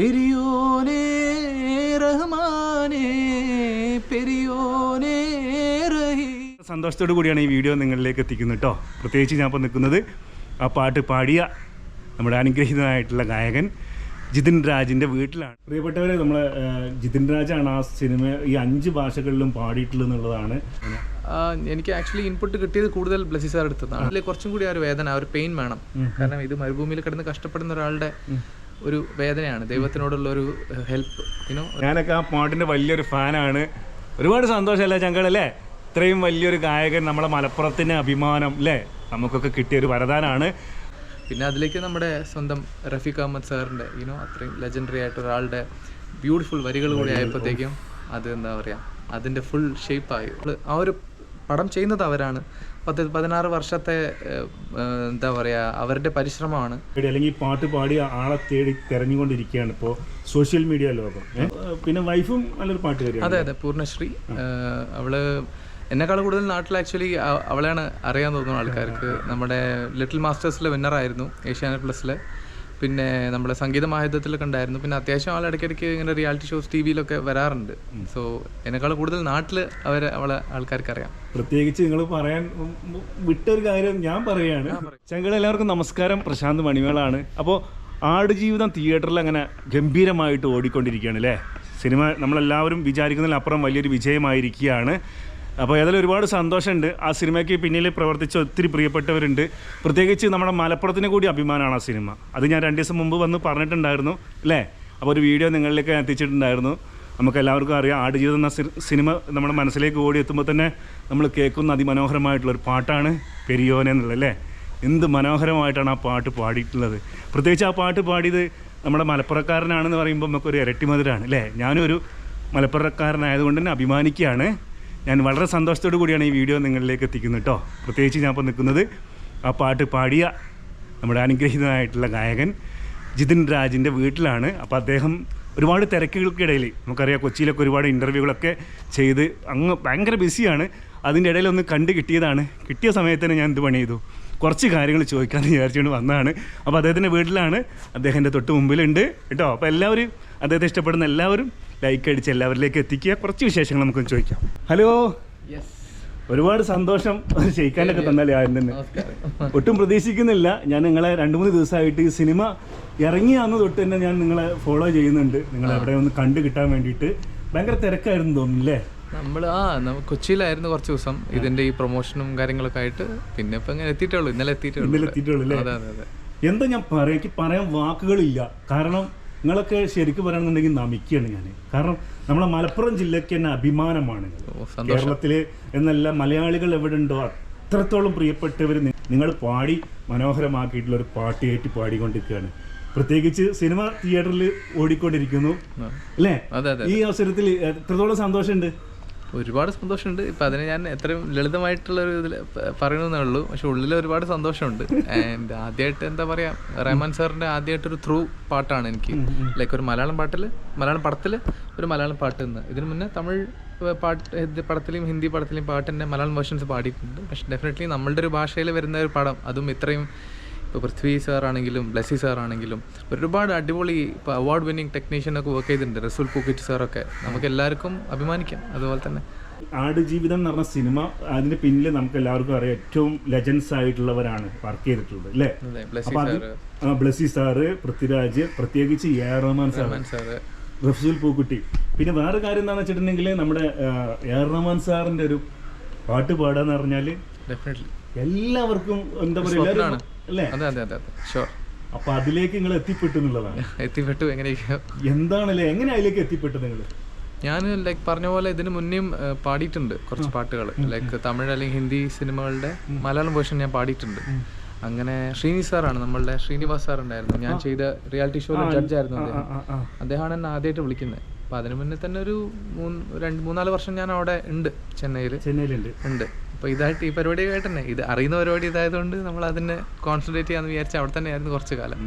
പെരിയോനേ റഹ്മാനേ പെരിയോനേ റഹീം. സന്തോഷത്തോടു കൂടിയാണ് ഈ വീഡിയോ നിങ്ങളിലേക്ക് എത്തിക്കുന്നത് കേട്ടോ പ്രത്യേകിച്ച് ഞാൻ ഇപ്പോൾ നിൽക്കുന്നത് ആ പാട്ട് പാടിയ നമ്മുടെ അനുഗ്രഹീതനായിട്ടുള്ള ഗായകൻ ജിതിൻ രാജിന്റെ വീട്ടിലാണ്. പ്രിയപ്പെട്ടവരെ നമ്മൾ ജിതിൻ രാജാണ് ആ സിനിമ ഈ അഞ്ച് ഭാഷകളിലും പാടിയിട്ടുള്ളത് എന്നുള്ളതാണ്. എനിക്ക് ആക്ച്വലി ഇൻപുട്ട് കിട്ടിയത് കൂടുതൽ ബ്ലസി സാർ എടുത്തതാണ് അതിൽ കുറച്ചും കൂടി ആ ഒരു വേദന ആ ഒരു പെയിൻ വേണം. കാരണം ഇത് മരുഭൂമിയിൽ കിടന്ന് കഷ്ടപ്പെടുന്ന ഒരാളുടെ ഒരു വേദനയാണ്. ദൈവത്തിനോടുള്ള ഒരു ഹെൽപ്പ് യുനോ ഞാനൊക്കെ ആ പാട്ടിന്റെ വലിയൊരു ഫാനാണ്. ഒരുപാട് സന്തോഷമല്ലേ ചങ്കളല്ലേ ഇത്രയും വലിയൊരു ഗായകൻ നമ്മളെ മലപ്പുറത്തിന് അഭിമാനം അല്ലേ? നമുക്കൊക്കെ കിട്ടിയ ഒരു വരദാനാണ്. പിന്നെ അതിലേക്ക് നമ്മുടെ സ്വന്തം റഫീഖ് അഹമ്മദ് സാറിന്റെ യുനോ അത്രയും ലെജൻഡറി ആയിട്ട് ഒരാളുടെ ബ്യൂട്ടിഫുൾ വരികൾ കൂടി ആയപ്പോഴത്തേക്കും അത് എന്താ പറയുക അതിന്റെ ഫുൾ ഷേപ്പായി ആ ഒരു പടം ചെയ്യുന്നത് അവരാണ്. പത്ത് പതിനാറ് വർഷത്തെ എന്താ പറയുക അവരുടെ പരിശ്രമമാണ്. അല്ലെങ്കിൽ പാട്ട് പാടി ആളെ തേടി തെരഞ്ഞുകൊണ്ടിരിക്കുകയാണ് ഇപ്പോൾ സോഷ്യൽ മീഡിയ ലോകം. പിന്നെ വൈഫും നല്ലൊരു പാട്ടുകാരിയാണ്. അതെ അതെ പൂർണശ്രീ. അവൾ എന്നെക്കാൾ കൂടുതൽ നാട്ടിൽ ആക്ച്വലി അവളെയാണ് അറിയാൻ തോന്നുന്നത് ആൾക്കാർക്ക്. നമ്മുടെ ലിറ്റിൽ മാസ്റ്റേഴ്സിലെ വിന്നറായിരുന്നു ഏഷ്യാനെറ്റ് പ്ലസ്സിൽ പിന്നെ നമ്മുടെ സംഗീത മാഹിതത്തിലൊക്കെ ഉണ്ടായിരുന്നു പിന്നെ അത്യാവശ്യം ആൾ ഇടയ്ക്കിടയ്ക്ക് ഇങ്ങനെ റിയാലിറ്റി ഷോസ് ടി വിയിലൊക്കെ വരാറുണ്ട്. സോ എന്നെക്കാൾ കൂടുതൽ നാട്ടിൽ അവരെ അവളെ ആൾക്കാർക്ക് അറിയാം. പ്രത്യേകിച്ച് നിങ്ങൾ പറയാൻ വിട്ടൊരു കാര്യം ഞാൻ പറയാണ്. ചങ്കൾ എല്ലാവർക്കും നമസ്കാരം. പ്രശാന്ത് മണിമേളാണ്. അപ്പോൾ ആടുജീവിതം തിയേറ്ററിൽ അങ്ങനെ ഗംഭീരമായിട്ട് ഓടിക്കൊണ്ടിരിക്കുകയാണ് അല്ലേ സിനിമ നമ്മളെല്ലാവരും വിചാരിക്കുന്നതിലപ്പുറം വലിയൊരു വിജയമായിരിക്കുകയാണ്. അപ്പോൾ ഏതായാലും ഒരുപാട് സന്തോഷമുണ്ട്. ആ സിനിമയ്ക്ക് പിന്നിൽ പ്രവർത്തിച്ച ഒത്തിരി പ്രിയപ്പെട്ടവരുണ്ട്. പ്രത്യേകിച്ച് നമ്മുടെ മലപ്പുറത്തിന് കൂടി അഭിമാനമാണ് ആ സിനിമ. അത് ഞാൻ രണ്ട് ദിവസം മുമ്പ് വന്ന് പറഞ്ഞിട്ടുണ്ടായിരുന്നു അല്ലേ? അപ്പോൾ ഒരു വീഡിയോ നിങ്ങളിലേക്ക് എത്തിച്ചിട്ടുണ്ടായിരുന്നു. നമുക്ക് എല്ലാവർക്കും അറിയാം ആടുജീവിതം എന്ന സിനിമ നമ്മുടെ മനസ്സിലേക്ക് ഓടി എത്തുമ്പോൾ തന്നെ നമ്മൾ കേൾക്കുന്ന അതിമനോഹരമായിട്ടുള്ള ഒരു പാട്ടാണ് പെരിയോനെ എന്നുള്ളത് അല്ലേ? എന്ത് മനോഹരമായിട്ടാണ് ആ പാട്ട് പാടിയിട്ടുള്ളത്. പ്രത്യേകിച്ച് ആ പാട്ട് പാടിയത് നമ്മുടെ മലപ്പുറക്കാരനാണെന്ന് പറയുമ്പോൾ നമുക്കൊരു ഇരട്ടി മധുരമാണ് അല്ലേ? ഞാനും ഒരു മലപ്പുറക്കാരനായതുകൊണ്ട് തന്നെ അഭിമാനിക്കുകയാണ്. ഞാൻ വളരെ സന്തോഷത്തോടു കൂടിയാണ് ഈ വീഡിയോ നിങ്ങളിലേക്ക് എത്തിക്കുന്നത് കേട്ടോ. പ്രത്യേകിച്ച് ഞാൻ ഇപ്പോൾ നിൽക്കുന്നത് ആ പാട്ട് പാടിയ നമ്മുടെ അനുഗ്രഹീതനായിട്ടുള്ള ഗായകൻ ജിതിൻ രാജിന്റെ വീട്ടിലാണ്. അപ്പോൾ അദ്ദേഹം ഒരുപാട് തിരക്കുകൾക്കിടയിൽ നമുക്കറിയാം കൊച്ചിയിലൊക്കെ ഒരുപാട് ഇന്റർവ്യൂകളൊക്കെ ചെയ്ത് അങ്ങ് ഭയങ്കര ബിസിയാണ്. അതിന്റെ ഇടയിൽ ഒന്ന് കണ്ട് കിട്ടിയതാണ്. കിട്ടിയ സമയത്ത് തന്നെ ഞാൻ എന്ത് പണി ചെയ്തു? കുറച്ച് കാര്യങ്ങൾ ചോദിക്കാമെന്ന് വിചാരിച്ചുകൊണ്ട് വന്നതാണ്. അപ്പോൾ അദ്ദേഹത്തിന്റെ വീട്ടിലാണ്. അദ്ദേഹത്തിന്റെ തൊട്ട് മുമ്പിലുണ്ട് കേട്ടോ. അപ്പോൾ എല്ലാവരും അദ്ദേഹത്തെ ഇഷ്ടപ്പെടുന്ന എല്ലാവരും ലൈക്ക് അടിച്ച് എല്ലാവരിലേക്ക് എത്തിക്കുക. കുറച്ച് വിശേഷങ്ങൾ നമുക്കൊന്ന് ചോദിക്കാം. ഹലോ ഒരുപാട് സന്തോഷം. ഷെയ്ക്കാനൊക്കെ തന്നാലേ ആദ്യം തന്നെ. ഒട്ടും പ്രതീക്ഷിക്കുന്നില്ല. ഞാൻ നിങ്ങളെ രണ്ട് മൂന്ന് ദിവസമായിട്ട് ഈ സിനിമ ഇറങ്ങിയാന്ന് തൊട്ട് തന്നെ ഞാൻ നിങ്ങളെ ഫോളോ ചെയ്യുന്നുണ്ട്. നിങ്ങൾ എവിടെ ഒന്ന് കണ്ടു കിട്ടാൻ വേണ്ടിയിട്ട്. ഭയങ്കര തിരക്കായിരുന്നു തോന്നുന്നില്ലേ നമ്മൾ ആ കൊച്ചിയിലായിരുന്നു കുറച്ച് ദിവസം. ഇതിന്റെ ഈ പ്രൊമോഷനും കാര്യങ്ങളൊക്കെ ആയിട്ട്. പിന്നെ ഇപ്പൊ ഇങ്ങനെ എത്തിയിട്ടുള്ളൂ ഇന്നലെ എത്തിയിട്ടുള്ളൂ ഇന്നലെ എത്തിയിട്ടുള്ളൂ എന്താ ഞാൻ പറയാ? എനിക്ക് പറയാൻ വാക്കുകളില്ല. കാരണം നിങ്ങളൊക്കെ ശരിക്കും പറയണമെന്നുണ്ടെങ്കിൽ നമിക്കുകയാണ് ഞാൻ കാരണം നമ്മളെ മലപ്പുറം ജില്ലയ്ക്ക് തന്നെ അഭിമാനമാണ്. കേരളത്തിലെ എന്നല്ല മലയാളികൾ എവിടെ ഉണ്ടോ അത്രത്തോളം പ്രിയപ്പെട്ടവർ നിങ്ങൾ പാടി മനോഹരമാക്കിയിട്ടുള്ള ഒരു പാട്ടിയേറ്റ് പാടിക്കൊണ്ടിരിക്കുകയാണ്. പ്രത്യേകിച്ച് സിനിമ തിയേറ്ററിൽ ഓടിക്കൊണ്ടിരിക്കുന്നു. അല്ലേ? ഈ അവസരത്തിൽ എത്രത്തോളം സന്തോഷമുണ്ട്? ഒരുപാട് സന്തോഷമുണ്ട്. ഇപ്പം അതിന് ഞാൻ എത്രയും ലളിതമായിട്ടുള്ള ഒരു ഇതിൽ പറയണമെന്നേ ഉള്ളൂ. പക്ഷെ ഉള്ളിൽ ഒരുപാട് സന്തോഷമുണ്ട്. ആൻഡ് ആദ്യമായിട്ട് എന്താ പറയുക റഹ്മാൻ സാറിന്റെ ആദ്യമായിട്ടൊരു ത്രൂ പാട്ടാണ് എനിക്ക്. ലൈക്ക് ഒരു മലയാളം പാട്ടിൽ മലയാളം പടത്തിൽ ഒരു മലയാളം പാട്ട് എന്ന് ഇതിനു മുന്നേ തമിഴ് പാട്ട് പടത്തിലും പടത്തിലെയും ഹിന്ദി പടത്തിലെയും പാട്ടിന്റെ മലയാളം വേർഷൻസ് പാടിയിട്ടുണ്ട്. പക്ഷെ ഡെഫിനറ്റ്ലി നമ്മളുടെ ഒരു ഭാഷയിൽ വരുന്ന ഒരു പടം അതും ഇത്രയും ഇപ്പോൾ പൃഥ്വി സാറാണെങ്കിലും ബ്ലസ്സി സാർ ആണെങ്കിലും ഒരുപാട് അടിപൊളി ഇപ്പോൾ അവാർഡ് വിന്നിങ് ടെക്നീഷ്യനൊക്കെ വർക്ക് ചെയ്തിട്ടുണ്ട്. റസൂൽ പൂക്കിറ്റ് സാറൊക്കെ. നമുക്ക് എല്ലാവർക്കും അഭിമാനിക്കാം. അതുപോലെ തന്നെ. ആടുജീവിതം എന്ന് പറഞ്ഞ സിനിമ അതിന് പിന്നിൽ നമുക്ക് എല്ലാവർക്കും അറിയാം. ഏറ്റവും ലെജൻസ് ആയിട്ടുള്ളവരാണ് വർക്ക് ചെയ്തിട്ടുള്ളത് അല്ലേ? അപ്പൊ അത് സാറ്. പൃഥ്വിരാജ് പ്രത്യേകിച്ച് A R Rahman sir sir. Resul Pookutty. പിന്നെ വേറെ കാര്യം എന്താണെന്ന് വെച്ചിട്ടുണ്ടെങ്കിൽ നമ്മുടെ എ ആർ റഹ്മാൻ സാറിന്റെ ഒരു പാട്ട് പാടാന്ന് പറഞ്ഞാൽ ഡെഫിനറ്റ്ലി എല്ലാവർക്കും എന്താ പറയുക അല്ലേ? അതെ അതെ അതെ അതെ. ഷുവർ അപ്പൊ അതിലേക്ക് നിങ്ങൾ എത്തിപ്പെട്ടു എന്നുള്ളതാണ്. എത്തിപ്പെട്ടു എങ്ങനെയൊക്കെയോ. എന്താണല്ലേ എങ്ങനെ അതിലേക്ക് എത്തിപ്പെട്ടു നിങ്ങൾ? ഞാൻ ലൈക്ക് പറഞ്ഞ പോലെ ഇതിന് മുന്നേയും പാടിയിട്ടുണ്ട് കുറച്ച് പാട്ടുകൾ. ലൈക്ക് തമിഴ് അല്ലെങ്കിൽ ഹിന്ദി സിനിമകളുടെ മലയാളം വേർഷൻ ഞാൻ പാടിയിട്ടുണ്ട്. അങ്ങനെ ശ്രീനി സാറാണ് നമ്മളുടെ ശ്രീനിവാസ് സാർ ഉണ്ടായിരുന്നു ഞാൻ ചെയ്ത റിയാലിറ്റി ഷോയിലെ ജഡ്ജായിരുന്നു അദ്ദേഹം. അദ്ദേഹമാണ് എന്നെ ആദ്യമായിട്ട് വിളിക്കുന്നത്. അപ്പം അതിനു മുന്നേ തന്നെ ഒരു മൂന്ന് രണ്ട് മൂന്നാൽ വർഷം ഞാൻ അവിടെ ഉണ്ട് ചെന്നൈയിൽ ചെന്നൈയിലുണ്ട്. ഉണ്ട്. അപ്പോൾ ഇതായിട്ട് ഈ പരിപാടിയായിട്ട് തന്നെ ഇത് അറിയുന്ന പരിപാടി ഇതായതുകൊണ്ട് നമ്മൾ അതിനെ കോൺസെൻട്രേറ്റ് ചെയ്യാന്ന് വിചാരിച്ച് അവിടെ തന്നെ ആയിരുന്നു കുറച്ച് കാലം.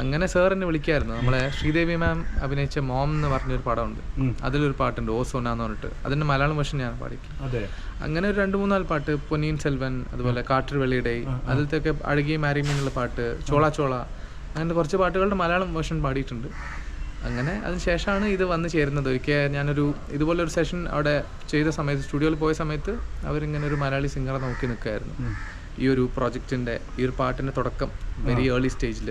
അങ്ങനെ സാർ എന്നെ വിളിക്കായിരുന്നു. നമ്മളെ ശ്രീദേവി മാം അഭിനയിച്ച മോം എന്ന് പറഞ്ഞൊരു പടമുണ്ട്. അതിലൊരു പാട്ടുണ്ട് ഓ സോന എന്ന് പറഞ്ഞിട്ട്. അതിന്റെ മലയാളം വേർഷൻ ഞാൻ പാടിക്കും. അങ്ങനെ ഒരു രണ്ട് മൂന്നാൽ പാട്ട് പൊന്നിയിൻ സെൽവൻ അതുപോലെ കാട്ടിൽ വെള്ളിയുടെ അതിലത്തെയൊക്കെ അഴകിയ മാരിമീനുള്ള പാട്ട് ചോള ചോള. അങ്ങനത്തെ കുറച്ച് പാട്ടുകളുടെ മലയാളം വേർഷൻ പാടിയിട്ടുണ്ട്. അങ്ങനെ അതിനുശേഷമാണ് ഇത് വന്ന് ചേരുന്നത്. ഒരിക്കൽ ഞാനൊരു ഇതുപോലൊരു സെഷൻ അവിടെ ചെയ്ത സമയത്ത് സ്റ്റുഡിയോയിൽ പോയ സമയത്ത് അവരിങ്ങനെ ഒരു മലയാളി സിംഗറെ നോക്കി നിൽക്കുമായിരുന്നു ഈ ഒരു പ്രോജക്റ്റിന്റെ ഈ ഒരു പാട്ടിന്റെ തുടക്കം വെരി ഏർലി സ്റ്റേജിൽ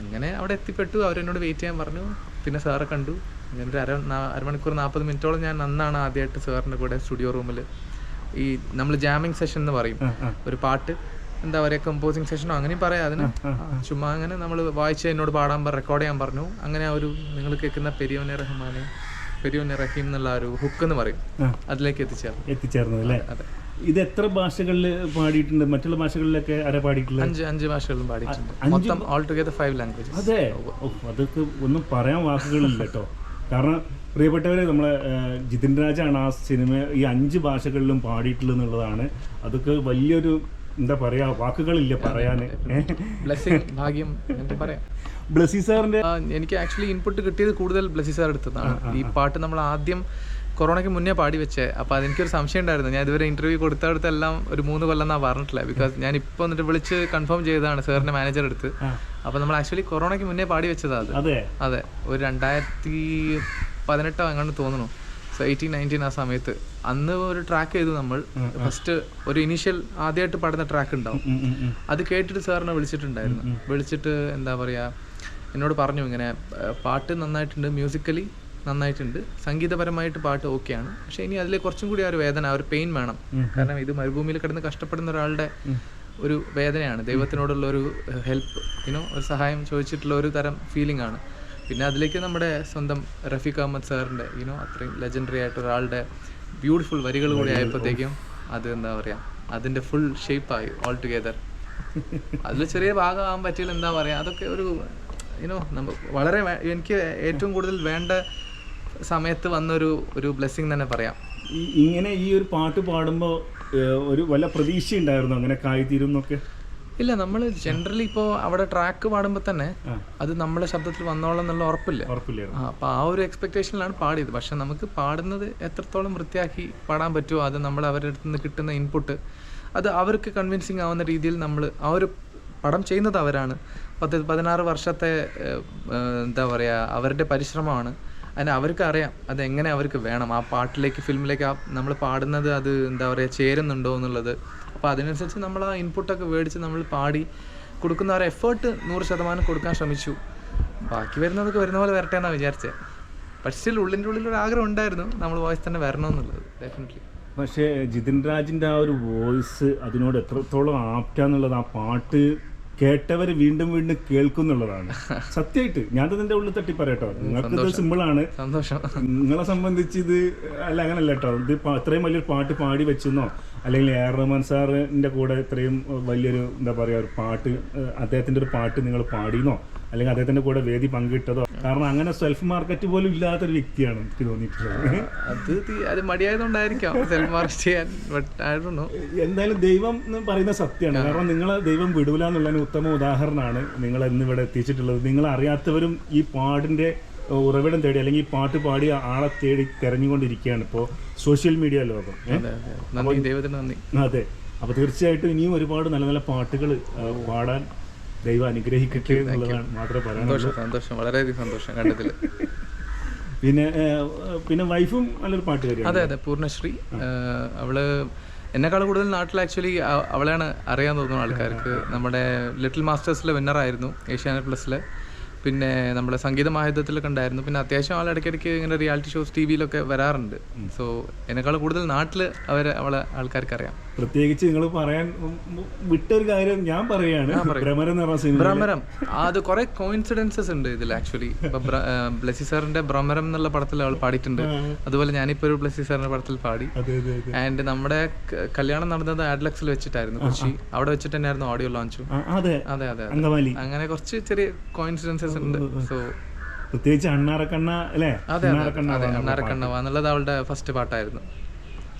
അങ്ങനെ അവിടെ എത്തിപ്പെട്ടു. അവരെന്നോട് വെയിറ്റ് ചെയ്യാൻ പറഞ്ഞു. പിന്നെ സാറെ കണ്ടു. അങ്ങനെ ഒരു അര അരമണിക്കൂർ നാൽപ്പത് മിനിറ്റോളം ഞാൻ അന്നാണ് ആദ്യമായിട്ട് സാറിന്റെ കൂടെ സ്റ്റുഡിയോ റൂമിൽ ഈ നമ്മൾ ജാമിങ് സെഷൻ എന്ന് പറയും. ഒരു പാട്ട്. എന്താ പറയുക കമ്പോസിങ് സെഷനോ അങ്ങനെയും പറയാം. അതിന് ചുമ്മാ അങ്ങനെ നമ്മൾ വായിച്ച് എന്നോട് പാടാൻ റെക്കോർഡ് ചെയ്യാൻ പറഞ്ഞു. അങ്ങനെ ഒരു നിങ്ങൾ കേൾക്കുന്ന പെരിയോനെ റഹ്മാനെ പെരിയോനെ റഹീം എന്നുള്ള ഒരു ഹുക്ക് എന്ന് പറയും. അതിലേക്ക് എത്തിച്ചേർന്നു. എത്തിച്ചേർന്നു അല്ലേ? അതെ. ഇത് എത്ര ഭാഷകളിൽ പാടിയിട്ടുണ്ട്? മറ്റുള്ള ഭാഷകളിലൊക്കെ ആരാ പാടിയിട്ടുള്ളത്? അഞ്ച് അഞ്ച് ഭാഷകളിലും പാടിയിട്ടുണ്ട്. മൊത്തം ഓൾ ടുഗദർ ഫൈവ് ലാംഗ്വേജസ് അതെ അതൊക്കെ ഒന്നും പറയാൻ വാക്കുകളില്ല കേട്ടോ. കാരണം പ്രിയപ്പെട്ടവരെ നമ്മളെ ജിതിൻ രാജാണ് ആ സിനിമ ഈ അഞ്ച് ഭാഷകളിലും പാടിയിട്ടുള്ളത് എന്നുള്ളതാണ് അതൊക്കെ വലിയൊരു എന്താ പറയാ വാക്കുകളില്ല പറയാന്. ബ്ലസ്സി ഭാഗ്യം നമുക്ക് പറയാം. ബ്ലസി സാറിന്റെ എനിക്ക് ആക്ച്വലി ഇൻപുട്ട് കിട്ടിയത് കൂടുതൽ ബ്ലസ്സി സാർ എടുത്തതാണ് ഈ പാട്ട് നമ്മൾ ആദ്യം കൊറോണയ്ക്ക് മുന്നേ പാടി വെച്ചേ. അപ്പോൾ അതെനിക്കൊരു സംശയം ഉണ്ടായിരുന്നു. ഞാൻ ഇതുവരെ ഇന്റർവ്യൂ കൊടുത്തടുത്തെല്ലാം ഒരു മൂന്ന് കൊല്ലം എന്നാ പറഞ്ഞിട്ടില്ല. ബിക്കോസ് ഞാൻ ഇപ്പോൾ എന്നിട്ട് വിളിച്ച് കൺഫേം ചെയ്തതാണ് സാറിന്റെ മാനേജർ എടുത്ത്. അപ്പോൾ നമ്മൾ ആക്ച്വലി കൊറോണയ്ക്ക് മുന്നേ പാടി വെച്ചതാ അത്. അതെ. അതെ. ഒരു രണ്ടായിരത്തി പതിനെട്ടോ എങ്ങാണ്ട് തോന്നുന്നു. സോ എയ്റ്റീൻ നയന്റീൻ ആ സമയത്ത് അന്ന് ഒരു ട്രാക്ക് ചെയ്തു നമ്മൾ. ഫസ്റ്റ് ഒരു ഇനീഷ്യൽ ആദ്യമായിട്ട് പാടുന്ന ട്രാക്ക് ഉണ്ടാവും. അത് കേട്ടിട്ട് സാറിനെ വിളിച്ചിട്ടുണ്ടായിരുന്നു. വിളിച്ചിട്ട് എന്താ പറയുക എന്നോട് പറഞ്ഞു ഇങ്ങനെ പാട്ട് നന്നായിട്ടുണ്ട് മ്യൂസിക്കലി നന്നായിട്ടുണ്ട് സംഗീതപരമായിട്ട് പാട്ട് ഓക്കെയാണ്. പക്ഷെ ഇനി അതിൽ കുറച്ചും കൂടി ആ ഒരു വേദന ആ ഒരു പെയിൻ വേണം. കാരണം ഇത് മരുഭൂമിയിൽ കിടന്ന് കഷ്ടപ്പെടുന്ന ഒരാളുടെ ഒരു വേദനയാണ്. ദൈവത്തിനോടുള്ള ഒരു ഹെൽപ്പ് യുനോ ഒരു സഹായം ചോദിച്ചിട്ടുള്ള ഒരു തരം ഫീലിംഗ് ആണ്. പിന്നെ അതിലേക്ക് നമ്മുടെ സ്വന്തം റഫീഖ് അഹമ്മദ് സാറിന്റെ യുനോ അത്രയും ലെജൻഡറി ആയിട്ട് ഒരാളുടെ ബ്യൂട്ടിഫുൾ വരികൾ കൂടി ആയപ്പോഴത്തേക്കും അത് എന്താ പറയുക അതിന്റെ ഫുൾ ഷേപ്പായി ഓൾ ടുഗെദർ അതിൽ ചെറിയ ഭാഗമാകാൻ പറ്റിയാൽ എന്താ പറയുക അതൊക്കെ ഒരു യുനോ നമ്മൾ വളരെ എനിക്ക് ഏറ്റവും കൂടുതൽ വേണ്ട സമയത്ത് വന്നൊരു ഒരു ബ്ലെസ്സിങ് തന്നെ പറയാം. ഇങ്ങനെ ഈ ഒരു പാട്ട് പാടുമ്പോൾ ഒരു വല്ല പ്രതീക്ഷ ഉണ്ടായിരുന്നു അങ്ങനെ കായിത്തീരും എന്നൊക്കെ ഇല്ല നമ്മൾ ജനറലി ഇപ്പോൾ അവിടെ ട്രാക്ക് പാടുമ്പോൾ തന്നെ അത് നമ്മളെ ശബ്ദത്തിൽ വന്നോളം എന്നുള്ള ഉറപ്പില്ല. അപ്പൊ ആ അപ്പോൾ ആ ഒരു എക്സ്പെക്ടേഷനിലാണ് പാടിയത്. പക്ഷെ നമുക്ക് പാടുന്നത് എത്രത്തോളം വൃത്തിയാക്കി പാടാൻ പറ്റുമോ അത് നമ്മൾ അവരുടെ അടുത്ത് നിന്ന് കിട്ടുന്ന ഇൻപുട്ട് അത് അവർക്ക് കൺവിൻസിങ് ആവുന്ന രീതിയിൽ നമ്മൾ ആ ഒരു പടം ചെയ്യുന്നത് അവരാണ്. പത്ത് പതിനാറ് വർഷത്തെ എന്താ പറയുക അവരുടെ പരിശ്രമമാണ്. അതിന് അവർക്ക് അറിയാം. അത് എങ്ങനെ അവർക്ക് വേണം. ആ പാട്ടിലേക്ക് ഫിലിമിലേക്ക് നമ്മൾ പാടുന്നത് അത് എന്താ പറയുക ചേരുന്നുണ്ടോ എന്നുള്ളത്. അപ്പോൾ അതിനനുസരിച്ച് നമ്മൾ ആ ഇൻപുട്ടൊക്കെ മേടിച്ച് നമ്മൾ പാടി കൊടുക്കുന്ന ഒരു എഫേർട്ട് നൂറ് ശതമാനം കൊടുക്കാൻ ശ്രമിച്ചു. ബാക്കി വരുന്നതൊക്കെ വരുന്ന പോലെ വരട്ടെ എന്നാണ് വിചാരിച്ചത് പക്ഷേ സ്റ്റിൽ ഉള്ളിന്റെ ഉള്ളിൽ ഒരു ആഗ്രഹം ഉണ്ടായിരുന്നു നമ്മൾ വോയിസ് തന്നെ വരണമെന്നുള്ളത് ഡെഫിനറ്റ്ലി പക്ഷേ ജിതിൻ രാജിന്റെ ആ ഒരു വോയിസ് അതിനോട് എത്രത്തോളം ആപ്റ്റാന്നുള്ളത് ആ പാട്ട് കേട്ടവർ വീണ്ടും വീണ്ടും കേൾക്കുന്നുള്ളതാണ്. സത്യമായിട്ട് ഞാൻ ഇതിന്റെ ഉള്ളിൽ തട്ടി പറയട്ടോ നിങ്ങൾക്ക് ഇത് സിമ്പിളാണ്. സന്തോഷം. നിങ്ങളെ സംബന്ധിച്ച് ഇത് അല്ല അങ്ങനല്ല കേട്ടോ. ഇത് അത്രയും വലിയൊരു പാട്ട് പാടി വെച്ചെന്നോ അല്ലെങ്കിൽ എ ആർ റഹ്മാൻ സാറിന്റെ കൂടെ ഇത്രയും വലിയൊരു എന്താ പറയാ ഒരു പാട്ട് അദ്ദേഹത്തിന്റെ ഒരു പാട്ട് നിങ്ങൾ പാടിയെന്നോ അല്ലെങ്കിൽ അദ്ദേഹത്തിന്റെ കൂടെ വേദി പങ്കിട്ടതോ. കാരണം അങ്ങനെ സെൽഫ് മാർക്കറ്റ് പോലും ഇല്ലാത്തൊരു വ്യക്തിയാണ് എനിക്ക് തോന്നിയിട്ടുള്ളത്. അത് അത് മടിയായതുകൊണ്ടായിരിക്കാം സെൽഫ് മാർക്കറ്റ് ചെയ്യാൻ എന്തായാലും ദൈവം എന്ന് പറയുന്ന സത്യമാണ്. കാരണം നിങ്ങളെ ദൈവം വിടൂല എന്നുള്ളതിന് ഉത്തമ ഉദാഹരണമാണ് നിങ്ങൾ ഇന്ന് ഇവിടെ എത്തിച്ചിട്ടുള്ളത്. നിങ്ങൾ അറിയാത്തവരും ഈ പാടിന്റെ ഉറവിടം തേടി അല്ലെങ്കിൽ ഈ പാട്ട് പാടി ആളെ തേടി തെരഞ്ഞുകൊണ്ടിരിക്കുകയാണ് ഇപ്പോൾ സോഷ്യൽ മീഡിയ ലോകം. അതെ അതെ. നന്ദി ദൈവത്തിന് അതെ. അപ്പൊ തീർച്ചയായിട്ടും ഇനിയും ഒരുപാട് നല്ല നല്ല പാട്ടുകൾ പാടാൻ ദൈവം അനുഗ്രഹിക്കട്ടെ എന്നുള്ളതാണ് മാത്രമേ പറയാനുള്ളൂ. സന്തോഷം. വളരെയധികം സന്തോഷം കണ്ടതിൽ. പിന്നെ പിന്നെ വൈഫും നല്ലൊരു പാട്ടുകാരിയാണ്. അതെ അതെ. പൂർണശ്രീ. അവൾ എന്നെക്കാൾ കൂടുതൽ നാട്ടിൽ ആക്ച്വലി അവളെയാണ് അറിയാൻ തോന്നുന്നു ആൾക്കാർക്ക്. നമ്മുടെ ലിറ്റിൽ മാസ്റ്റേഴ്സിലെ വിന്നറായിരുന്നു ഏഷ്യാനെറ്റ് പ്ലസ്സിൽ പിന്നെ നമ്മുടെ സംഗീത മാഹിതത്തിലൊക്കെ ഉണ്ടായിരുന്നു. പിന്നെ അത്യാവശ്യം ആൾ ഇടയ്ക്കിടയ്ക്ക് ഇങ്ങനെ റിയാലിറ്റി ഷോസ് ടി വിയിലൊക്കെ വരാറുണ്ട്. സോ എന്നെക്കാൾ കൂടുതൽ നാട്ടിൽ അവരെ അവളെ ആൾക്കാർക്ക് അറിയാം. പ്രത്യേകിച്ച് നിങ്ങൾ പറയാൻ വിട്ടൊരു കാര്യം ഞാൻ പറയാണ്. ഭ്രമരം അത് കുറെ കോയിൻസിഡൻസസ് ഉണ്ട് ഇതിൽ ആക്ച്വലി ഇപ്പൊ ബ്ലെസി സാറിന്റെ ഭ്രമരം എന്നുള്ള പടത്തിൽ അവൾ പാടിയിട്ടുണ്ട്. അതുപോലെ ഞാനിപ്പോ ഒരു ബ്ലെസി സാറിന്റെ പടത്തിൽ പാടി. ആൻഡ് നമ്മുടെ കല്യാണം നടന്നത് ആഡ്ലക്സിൽ വെച്ചിട്ടായിരുന്നു. കൊച്ചി. അവിടെ വെച്ചിട്ട് തന്നെയായിരുന്നു ഓഡിയോ ലോഞ്ചും അതെ. അതെ അതെ അതെ. അങ്ങനെ കുറച്ച് ചെറിയ കോയിൻസിഡൻസസ് ഉണ്ട്. സോ പ്രത്യേകിച്ച് അണ്ണാറക്കണ്ണ അല്ലേ? അതെ അതെ. അണ്ണാറക്കണ്ണ അതെ പറഞ്ഞ അണ്ണാരക്കണ്ണവ എന്നുള്ളത് അവളുടെ ഫസ്റ്റ് പാട്ടായിരുന്നു.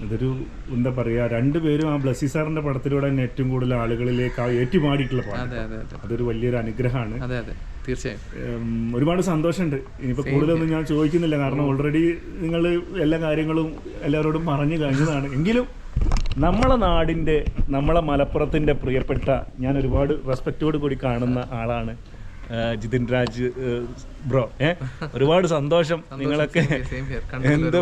ഇതൊരു എന്താ പറയാ രണ്ടുപേരും ആ ബ്ലസ്സി സാറിന്റെ പടത്തിലൂടെ തന്നെ ഏറ്റവും കൂടുതൽ ആളുകളിലേക്ക് ആ ഏറ്റുപാടിയിട്ടുള്ള പാട്ട് അതെ അതെ അതെ. അതൊരു വലിയൊരു അനുഗ്രഹമാണ്. അതെ അതെ. തീർച്ചയായും. ഒരുപാട് സന്തോഷമുണ്ട്. ഇനിയിപ്പോൾ കൂടുതലൊന്നും ഞാൻ ചോദിക്കുന്നില്ല. കാരണം ഓൾറെഡി നിങ്ങൾ എല്ലാ കാര്യങ്ങളും എല്ലാവരോടും പറഞ്ഞു കഴിഞ്ഞതാണ്. എങ്കിലും നമ്മളെ നാടിന്റെ നമ്മളെ മലപ്പുറത്തിന്റെ പ്രിയപ്പെട്ട ഞാൻ ഒരുപാട് റെസ്പെക്റ്റോട് കൂടി കാണുന്ന ആളാണ് ജിതിൻ രാജ് ബ്രോ ഏ? ഒരുപാട് സന്തോഷം നിങ്ങളൊക്കെ എന്ത്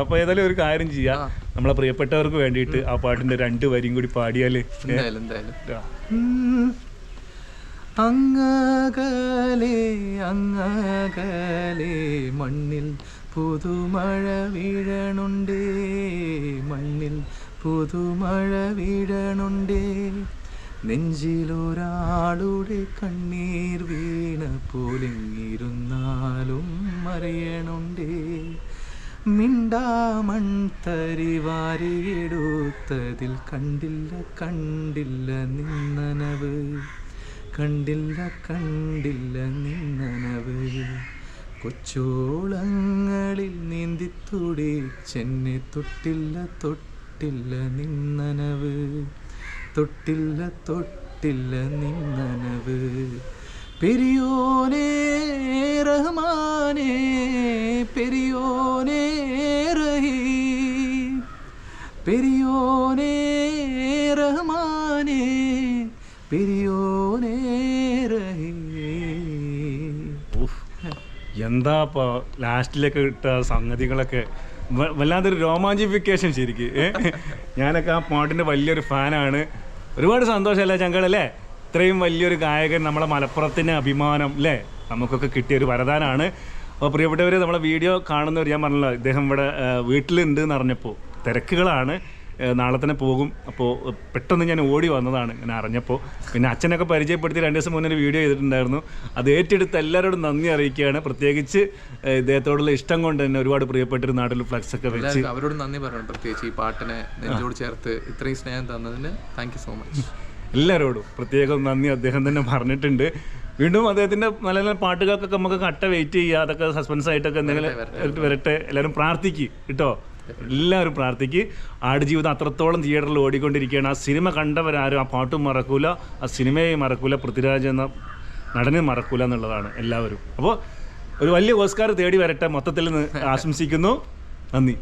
അപ്പൊ ഏതായാലും ഒരു കാര്യം ചെയ്യാ. നമ്മളെ പ്രിയപ്പെട്ടവർക്ക് വേണ്ടിയിട്ട് ആ പാട്ടിന്റെ രണ്ട് വരിയും കൂടി പാടിയാൽ. അങ്ങകലെ അങ്ങകലെ മണ്ണിൽ പുതുമഴ വീഴണുണ്ടേ മണ്ണിൽ പുതുമഴ വീഴണുണ്ടേ. നെഞ്ചിലൊരാളുടെ കണ്ണീർ വീണ പോലിങ്ങിരുന്നാലും അറിയണുണ്ടേ. മിണ്ടാമൺ തരി വാരിയെടുത്തതിൽ കണ്ടില്ല കണ്ടില്ല നിന്നനവ്. കണ്ടില്ല കണ്ടില്ല നിന്നനവ്. കൊച്ചോളങ്ങളിൽ നീന്തിത്തുടി ചെന്നെ തൊട്ടില്ല തൊട്ടില്ല നിന്നനവ്. തൊട്ടില്ല തൊട്ടില്ല നിന്നനവ്. പെരിയോനേ റഹ്മാനേ പെരിയോനേ റഹീം. പെരിയോനേ റഹ്മാനേ പെരിയോനേ റഹീം. എന്താ ഇപ്പോൾ ലാസ്റ്റിലൊക്കെ ഇട്ട സംഗതികളൊക്കെ? വല്ലാത്തൊരു രോമാഞ്ചിഫിക്കേഷൻ ശരിക്ക്? ഞാനൊക്കെ ആ പാട്ടിന്റെ വലിയൊരു ഫാനാണ്. ഒരുപാട് സന്തോഷമല്ലേ ചങ്കളല്ലേ ഇത്രയും വലിയൊരു ഗായകൻ നമ്മളെ മലപ്പുറത്തിന് അഭിമാനം അല്ലേ? നമുക്കൊക്കെ കിട്ടിയ ഒരു വരദാനാണ്. അപ്പോൾ പ്രിയപ്പെട്ടവർ നമ്മളെ വീഡിയോ കാണുന്നവർ ഞാൻ പറഞ്ഞല്ലോ ഇദ്ദേഹം ഇവിടെ വീട്ടിലുണ്ട് എന്ന് അറിഞ്ഞപ്പോൾ തിരക്കുകളാണ്. നാളെ തന്നെ പോകും. അപ്പോൾ പെട്ടെന്ന് ഞാൻ ഓടി വന്നതാണ്. ഇങ്ങനെ അറിഞ്ഞപ്പോൾ പിന്നെ അച്ഛനൊക്കെ പരിചയപ്പെടുത്തി രണ്ട് ദിവസം മുന്നേ ഒരു വീഡിയോ ചെയ്തിട്ടുണ്ടായിരുന്നു. അത് ഏറ്റെടുത്ത് എല്ലാവരോടും നന്ദി അറിയിക്കുകയാണ്. പ്രത്യേകിച്ച് ഇദ്ദേഹത്തോടുള്ള ഇഷ്ടം കൊണ്ട് തന്നെ ഒരുപാട് പ്രിയപ്പെട്ടൊരു നാട്ടിൽ ഫ്ലക്സ് ഒക്കെ വെച്ച് അവരോട് നന്ദി പറയണം. പ്രത്യേകിച്ച് ഈ പാട്ടിനെ നെഞ്ചോട് ചേർത്ത് ഇത്രയും സ്നേഹം തന്നതിന് താങ്ക് സോ മച്ച് എല്ലാവരോടും പ്രത്യേകം നന്ദി. അദ്ദേഹം തന്നെ പറഞ്ഞിട്ടുണ്ട്. വീണ്ടും അദ്ദേഹത്തിന്റെ നല്ല നല്ല പാട്ടുകൾക്കൊക്കെ നമുക്ക് കട്ട വെയിറ്റ് ചെയ്യുക. അതൊക്കെ സസ്പെൻസ് ആയിട്ടൊക്കെ എന്തെങ്കിലും വരട്ടെ. എല്ലാവരും പ്രാർത്ഥിക്കും. കേട്ടോ? എല്ലാവരും പ്രാർത്ഥിക്ക്. ആടുജീവിതം അത്രത്തോളം തിയേറ്ററിൽ ഓടിക്കൊണ്ടിരിക്കുകയാണ്. ആ സിനിമ കണ്ടവരാരും ആ പാട്ടും മറക്കൂല ആ സിനിമയെ മറക്കൂല പൃഥ്വിരാജ് എന്ന നടനെ മറക്കൂല എന്നുള്ളതാണ് എല്ലാവരും. അപ്പോൾ ഒരു വലിയ ഓസ്കാർ തേടി വരട്ടെ മൊത്തത്തിൽ ആശംസിക്കുന്നു. നന്ദി.